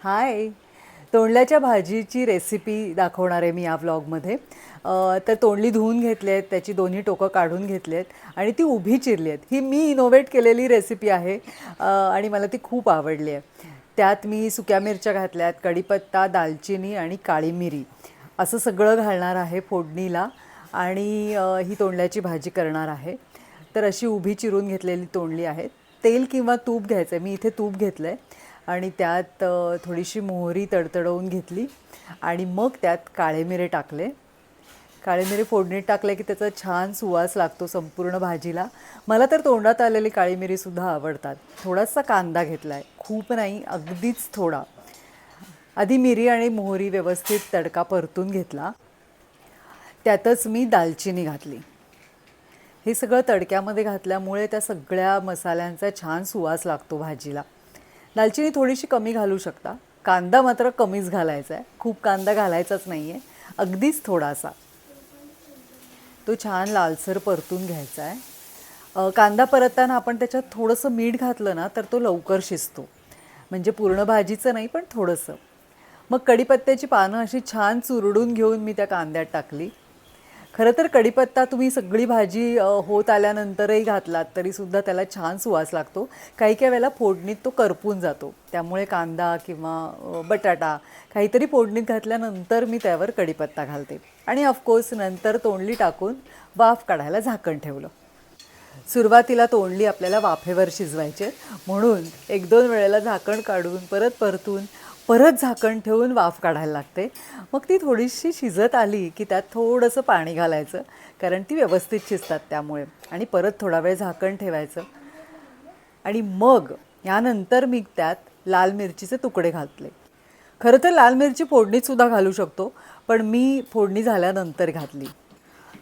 हाय. तोंडल्याच्या भाजीची रेसिपी दाखवणार आहे मी या व्लॉगमध्ये तर तोंडली धुवून घेतली आहेत त्याची दोन्ही टोकं काढून घेतली आहेत आणि ती उभी चिरली आहेत. ही मी इनोव्हेट केलेली रेसिपी आहे आणि मला ती खूप आवडली आहे. त्यात मी सुक्या मिरच्या घातल्यात कढीपत्ता दालचिनी आणि काळी मिरी. असं सगळं घालणार आहे फोडणीला आणि ही तोंडल्याची भाजी करणार आहे. तर अशी उभी चिरून घेतलेली तोंडली आहे. तेल किंवा तूप घ्यायचं आहे मी इथे तूप घेतलं आहे आणि त्यात थोडीशी मोहरी तडतडवून घेतली आणि मग त्यात काळे मिरे टाकले. काळे मिरे फोडणीत टाकले की त्याचा छान सुवास लागतो संपूर्ण भाजीला. मला तर तोंडात आलेली काळी मिरीसुद्धा आवडतात. थोडासा कांदा घेतला आहे खूप नाही अगदीच थोडा. आधी मिरी आणि मोहरी व्यवस्थित तडका परतून घेतला. त्यातच मी दालचिनी घातली. हे सगळं तडक्यामध्ये घातल्यामुळे त्या सगळ्या मसाल्यांचा छान सुवास लागतो भाजीला. दालचिनी थोडीशी कमी घालू शकता. कांदा मात्र कमीच घालायचा आहे खूप कांदा घालायचाच नाही आहे अगदीच थोडासा. तो छान लालसर परतून घ्यायचा आहे कांदा परतताना आपण त्याच्यात थोडंसं मीठ घातलं ना तर तो लवकर शिजतो. म्हणजे पूर्ण भाजीचं नाही पण थोडंसं. मग कढीपत्त्याची पानं अशी छान चुरडून घेऊन मी त्या कांद्यात टाकली. खरं तर कढीपत्ता तुम्ही सगळी भाजी होत आल्यानंतरही घातलात तरीसुद्धा त्याला छान सुवास लागतो. काही काही वेळेला फोडणीत तो करपून जातो. त्यामुळे कांदा किंवा बटाटा काहीतरी फोडणीत घातल्यानंतर मी त्यावर कढीपत्ता घालते. आणि ऑफकोर्स नंतर तोंडली टाकून वाफ काढायला झाकण ठेवलं. सुरुवातीला तोंडली आपल्याला वाफेवर शिजवायचे. म्हणून एक दोन वेळेला झाकण काढून परत परतून परत झाकण ठेवून वाफ काढायला लागते. मग ती थोडीशी शिजत आली की त्यात थोडंसं पाणी घालायचं कारण ती व्यवस्थित शिजतात त्यामुळे. आणि परत थोडा वेळ झाकण ठेवायचं. आणि मग यानंतर मी त्यात लाल मिरचीचे तुकडे घातले. खरं तर लाल मिरची फोडणीतसुद्धा घालू शकतो पण मी फोडणी झाल्यानंतर घातली.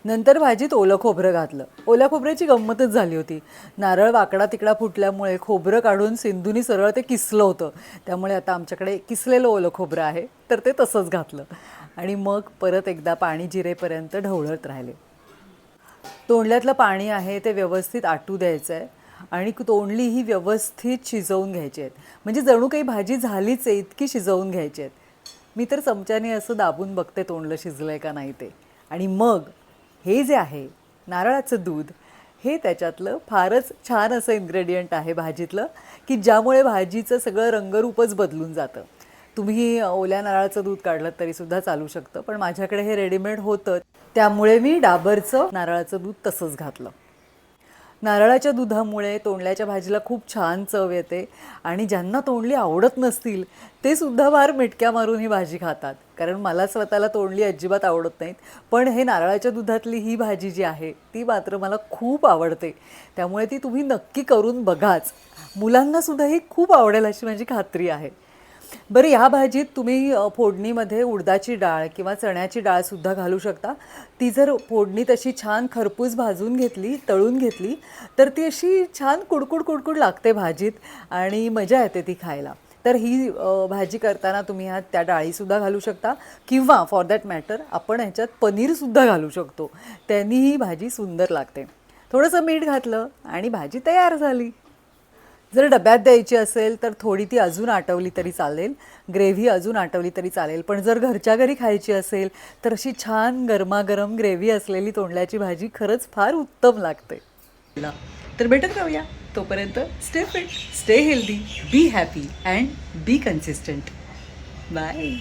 नंतर भाजीत ओलं खोबरं घातलं. ओल्या खोबऱ्याची गंमतच झाली होती. नारळ वाकडा तिकडा फुटल्यामुळे खोबरं काढून सिंधूनी सरळ ते किसलं होतं. त्यामुळे आता आमच्याकडे किसलेलं ओलं खोबरं आहे तर ते तसंच घातलं. आणि मग परत एकदा पाणी जिरेपर्यंत ढवळत राहिले. तोंडल्यातलं पाणी आहे ते व्यवस्थित आटू द्यायचं आहे आणि तोंडली ही व्यवस्थित शिजवून घ्यायची आहेत. म्हणजे जणू काही भाजी झालीच आहे इतकी शिजवून घ्यायची आहेत. मी तर चमच्याने असं दाबून बघते तोंडलं शिजलं आहे का नाही ते. आणि मग हे जे आहे नारळाचं दूध हे त्याच्यातलं फारच छान असं इन्ग्रेडियंट आहे भाजीतलं की ज्यामुळे भाजीचं सगळं रंगरूपच बदलून जातं. तुम्ही ओल्या नारळाचं दूध काढलं तरीसुद्धा चालू शकतं पण माझ्याकडे हे रेडीमेड होतं. त्यामुळे मी डाबरचं नारळाचं दूध तसंच घातलं. नारळाच्या दुधामुळे तोंडल्याच्या भाजीला खूप छान चव येते आणि ज्यांना तोंडली आवडत नसतील ते सुद्धा फार मिटक्या मारून ही भाजी खातात. कारण मला स्वतःला तोंडली अजिबात आवडत नाहीत पण हे नारळाच्या दुधातली ही भाजी जी आहे ती मात्र मला खूप आवडते. त्यामुळे ती तुम्ही नक्की करून बघाच. मुलांनासुद्धा ही खूप आवडेल अशी माझी खात्री आहे. बरं ह्या भाजीत तुम्ही फोडणीमध्ये उडदाची डाळ किंवा चण्याची डाळसुद्धा घालू शकता. ती जर फोडणी तशी छान खरपूस भाजून घेतली तळून घेतली तर ती अशी छान कुडकुड कुडकुड लागते भाजीत आणि मजा येते ती खायला. तर ही भाजी करताना तुम्ही ह्यात त्या डाळीसुद्धा घालू शकता किंवा फॉर दॅट मॅटर आपण ह्याच्यात पनीरसुद्धा घालू शकतो. त्यांनी ही भाजी सुंदर लागते. थोडंसं मीठ घातलं आणि भाजी तयार झाली. जर डब्यात द्यायची असेल तर थोडी ती अजून आटवली तरी चालेल. ग्रेव्ही अजून आटवली तरी चालेल. पण जर घरच्या घरी खायची असेल तर अशी छान गरमागरम ग्रेव्ही असलेली तोंडल्याची भाजी खरंच फार उत्तम लागते. तर भेटत राहूया तोपर्यंत stay fit stay healthy be happy and be consistent bye